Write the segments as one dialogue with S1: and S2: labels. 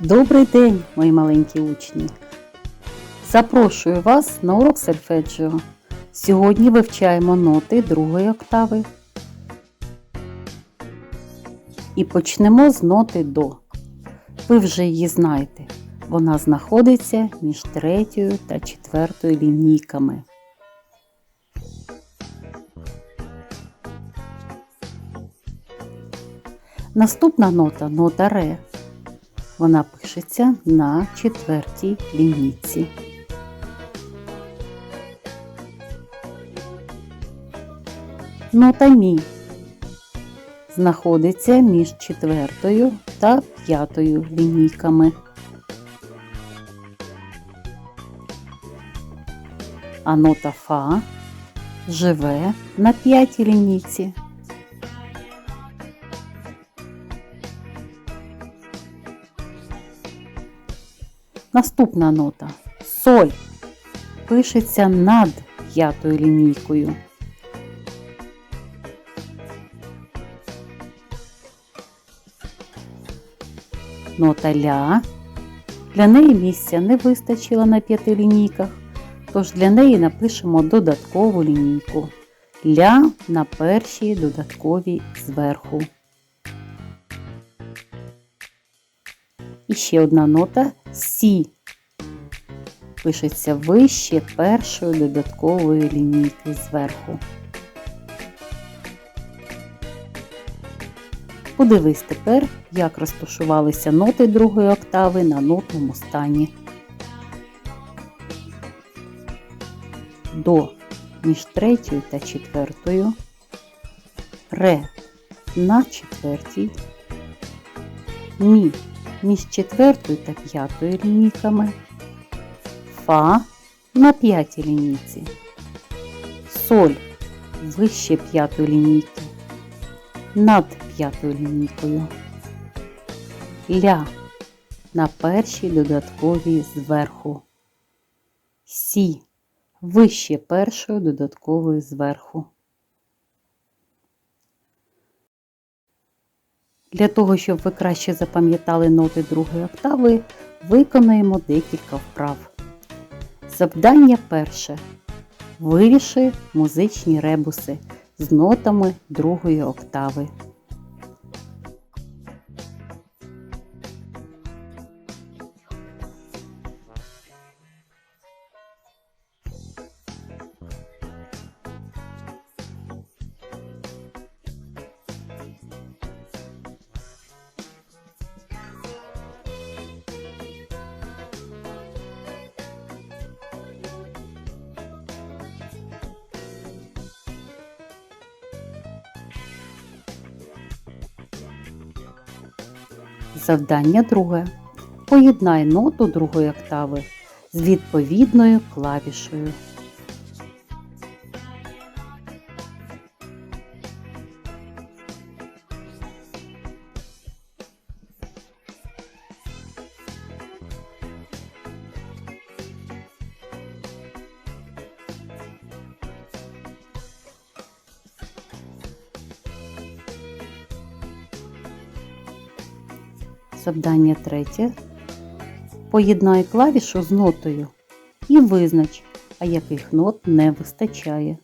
S1: Добрий день, мої маленькі учні! Запрошую вас на урок сольфеджіо. Сьогодні вивчаємо ноти другої октави. І почнемо з ноти до. Ви вже її знаєте. Вона знаходиться між третьою та четвертою лінійками. Наступна нота нота ре. Вона пишеться на четвертій лінійці. Нота мі знаходиться між четвертою та п'ятою лінійками. А нота фа живе на п'ятій лінійці. Наступна нота соль пишеться над п'ятою лінійкою. Нота ля. Для неї місця не вистачило на п'яти лінійках, тож для неї напишемо додаткову лінійку. Ля на першій додатковій зверху. І ще одна нота Сі. Пишеться вище першої додаткової лінійки зверху. Подивись тепер, як розташувалися ноти другої октави на нотному стані. До між третьою та четвертою, ре на четвертій, мі між четвертою та п'ятою лінійками, фа на п'ятій лінійці, соль вище п'ятої лінійки, над п'ятою лінійкою, ля на першій додатковій зверху, сі вище першої додаткової зверху. Для того, щоб ви краще запам'ятали ноти другої октави, виконаємо декілька вправ. Завдання перше. Вивіши музичні ребуси з нотами другої октави. Завдання друге. Поєднай ноту другої октави з відповідною клавішею. Завдання третє. Поєднай клавішу з нотою і визнач, а яких нот не вистачає.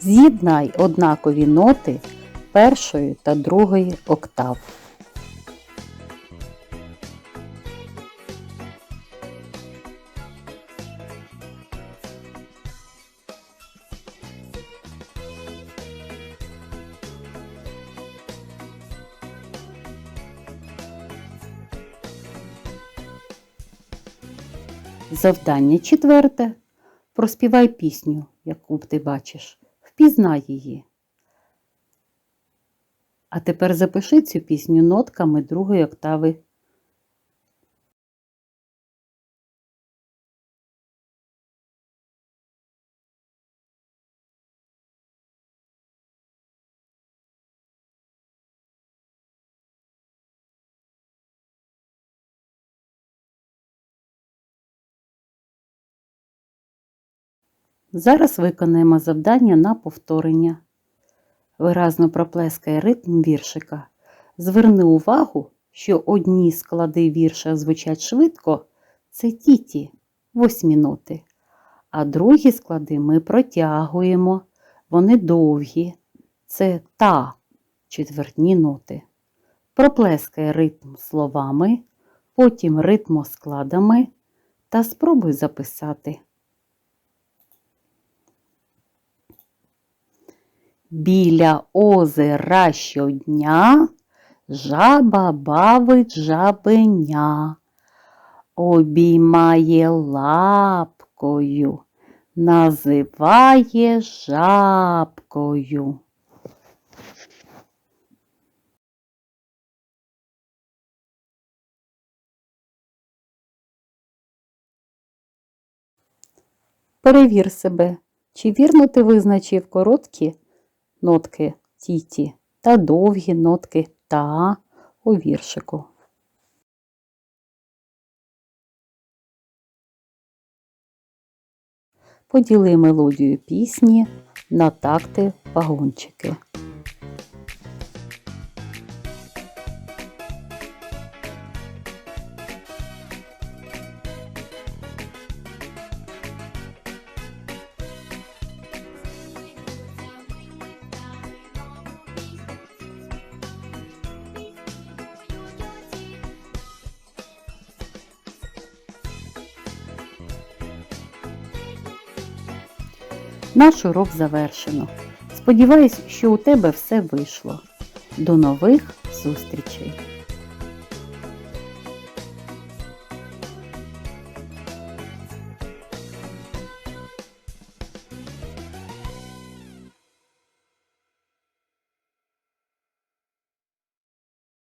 S1: З'єднай однакові ноти першої та другої октав. Завдання четверте. Проспівай пісню, яку ти бачиш. Впізнай її. А тепер запиши цю пісню нотками другої октави Зараз виконаємо завдання на повторення. Виразно проплескай ритм віршика. Зверни увагу, що одні склади вірша звучать швидко це тіті, восьмі ноти. А другі склади ми протягуємо, вони довгі. Це та четвертні ноти. Проплескай ритм словами, потім ритмоскладами та спробуй записати. Біля озера щодня жаба бавить жабеня, обіймає лапкою, називає жабкою. Перевір себе, чи вірно ти визначив короткі нотки тіті та довгі нотки та у віршику. Поділи мелодію пісні на такти вагончики. Наш урок завершено. Сподіваюсь, що у тебе все вийшло. До нових зустрічей!